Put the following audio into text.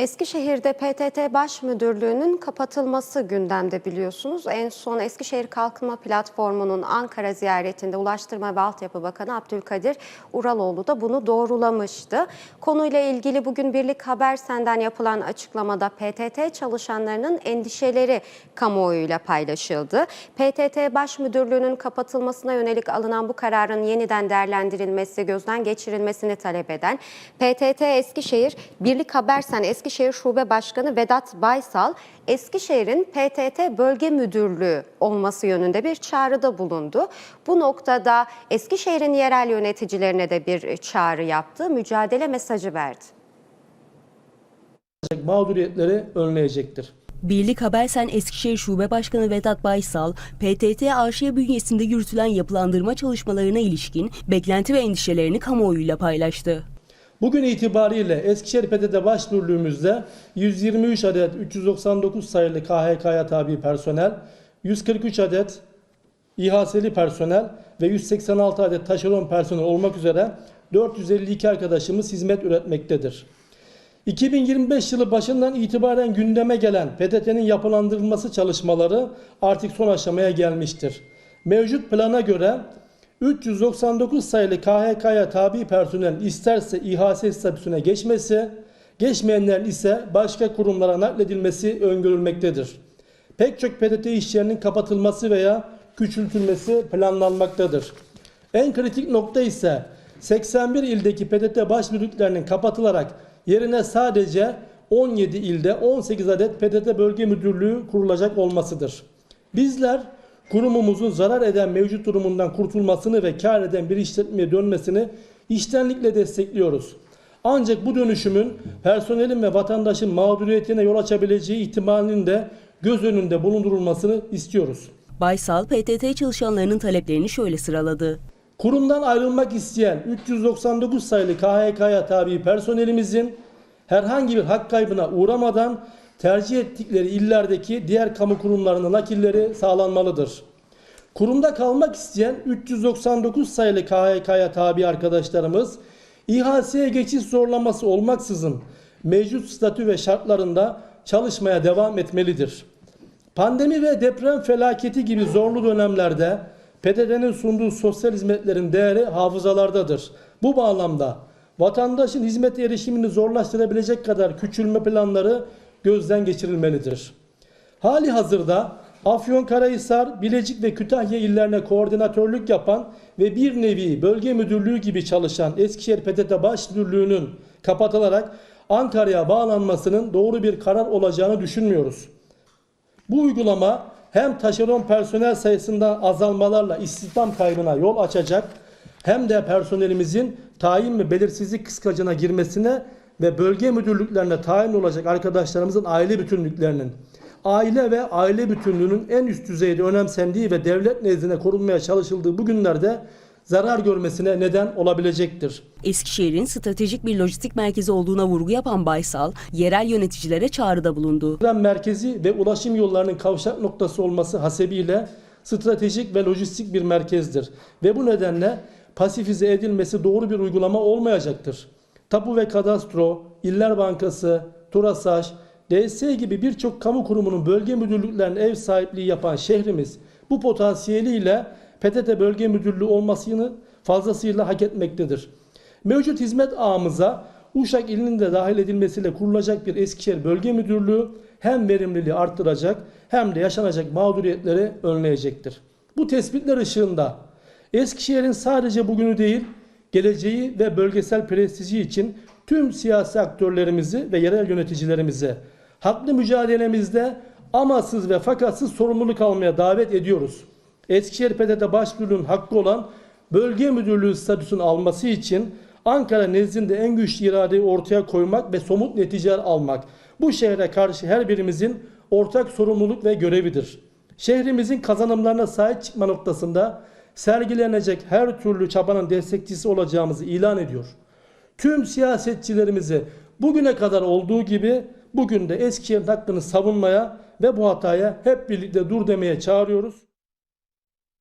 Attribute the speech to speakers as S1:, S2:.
S1: Eskişehir'de PTT Baş Müdürlüğü'nün kapatılması gündemde biliyorsunuz. En son Eskişehir Kalkınma Platformu'nun Ankara ziyaretinde Ulaştırma ve Altyapı Bakanı Abdülkadir Uraloğlu da bunu doğrulamıştı. Konuyla ilgili bugün Birlik Habersen'den yapılan açıklamada PTT çalışanlarının endişeleri kamuoyuyla paylaşıldı. PTT Baş Müdürlüğü'nün kapatılmasına yönelik alınan bu kararın yeniden değerlendirilmesi, gözden geçirilmesini talep eden PTT Eskişehir Birlik Habersen Eskişehir Şube Başkanı Vedat Baysal, Eskişehir'in PTT Bölge Müdürlüğü olması yönünde bir çağrıda bulundu. Bu noktada Eskişehir'in yerel yöneticilerine de bir çağrı yaptı, mücadele mesajı verdi.
S2: mağduriyetleri önleyecektir.
S3: Birlik Habersen Eskişehir Şube Başkanı Vedat Baysal, PTT AŞ bünyesinde yürütülen yapılandırma çalışmalarına ilişkin beklenti ve endişelerini kamuoyuyla paylaştı.
S2: Bugün itibariyle Eskişehir PTT Başmürlüğümüzde 123 adet 399 sayılı KHK'ya tabi personel, 143 adet İHS'li personel ve 186 adet taşeron personel olmak üzere 452 arkadaşımız hizmet üretmektedir. 2025 yılı başından itibaren gündeme gelen PTT'nin yapılandırılması çalışmaları artık son aşamaya gelmiştir. Mevcut plana göre 399 sayılı KHK'ya tabi personel isterse İHS statüsüne geçmesi, geçmeyenlerin ise başka kurumlara nakledilmesi öngörülmektedir. Pek çok PTT işyerinin kapatılması veya küçültülmesi planlanmaktadır. En kritik nokta ise 81 ildeki PTT baş müdürlüklerinin kapatılarak yerine sadece 17 ilde 18 adet PTT bölge müdürlüğü kurulacak olmasıdır. Bizler kurumumuzun zarar eden mevcut durumundan kurtulmasını ve kar eden bir işletmeye dönmesini iştenlikle destekliyoruz. Ancak bu dönüşümün personelin ve vatandaşın mağduriyetine yol açabileceği ihtimalinin de göz önünde bulundurulmasını istiyoruz.
S3: Baysal, PTT çalışanlarının taleplerini şöyle sıraladı.
S2: Kurumdan ayrılmak isteyen 399 sayılı KHK'ya tabi personelimizin herhangi bir hak kaybına uğramadan tercih ettikleri illerdeki diğer kamu kurumlarına nakilleri sağlanmalıdır. Kurumda kalmak isteyen 399 sayılı KHK'ya tabi arkadaşlarımız İHS'ye geçiş zorlaması olmaksızın mevcut statü ve şartlarında çalışmaya devam etmelidir. Pandemi ve deprem felaketi gibi zorlu dönemlerde PTT'nin sunduğu sosyal hizmetlerin değeri hafızalardadır. Bu bağlamda vatandaşın hizmet erişimini zorlaştırabilecek kadar küçülme planları gözden geçirilmelidir. Hali hazırda Afyonkarahisar, Bilecik ve Kütahya illerine koordinatörlük yapan ve bir nevi bölge müdürlüğü gibi çalışan Eskişehir PTT Baş Müdürlüğü'nün kapatılarak Ankara'ya bağlanmasının doğru bir karar olacağını düşünmüyoruz. Bu uygulama hem taşeron personel sayısında azalmalarla istihdam kaybına yol açacak hem de personelimizin tayin ve belirsizlik kıskacına girmesine ve bölge müdürlüklerine tayin olacak arkadaşlarımızın aile bütünlüklerinin aile ve aile bütünlüğünün en üst düzeyde önemsendiği ve devlet nezdinde korunmaya çalışıldığı bu günlerde zarar görmesine neden olabilecektir.
S3: Eskişehir'in stratejik bir lojistik merkezi olduğuna vurgu yapan Baysal, yerel yöneticilere çağrıda bulundu.
S2: Merkezi ve ulaşım yollarının kavşak noktası olması hasebiyle stratejik ve lojistik bir merkezdir. Ve bu nedenle pasifize edilmesi doğru bir uygulama olmayacaktır. Tapu ve Kadastro, İller Bankası, Turasaş, DS gibi birçok kamu kurumunun bölge müdürlüklerine ev sahipliği yapan şehrimiz bu potansiyeliyle PTT bölge müdürlüğü olmasını fazlasıyla hak etmektedir. Mevcut hizmet ağımıza Uşak ilinin de dahil edilmesiyle kurulacak bir Eskişehir Bölge Müdürlüğü hem verimliliği arttıracak hem de yaşanacak mağduriyetleri önleyecektir. Bu tespitler ışığında Eskişehir'in sadece bugünü değil, geleceği ve bölgesel prestiji için tüm siyasi aktörlerimizi ve yerel yöneticilerimizi haklı mücadelemizde amasız ve fakatsız sorumluluk almaya davet ediyoruz. Eskişehir PTT Başbürlüğü'nün hakkı olan bölge müdürlüğü statüsünü alması için Ankara nezdinde en güçlü iradeyi ortaya koymak ve somut neticeler almak bu şehre karşı her birimizin ortak sorumluluk ve görevidir. Şehrimizin kazanımlarına sahip çıkma noktasında sergilenecek her türlü çabanın destekçisi olacağımızı ilan ediyor. Tüm siyasetçilerimizi bugüne kadar olduğu gibi bugün de Eskişehir'in hakkını savunmaya ve bu hataya hep birlikte dur demeye çağırıyoruz.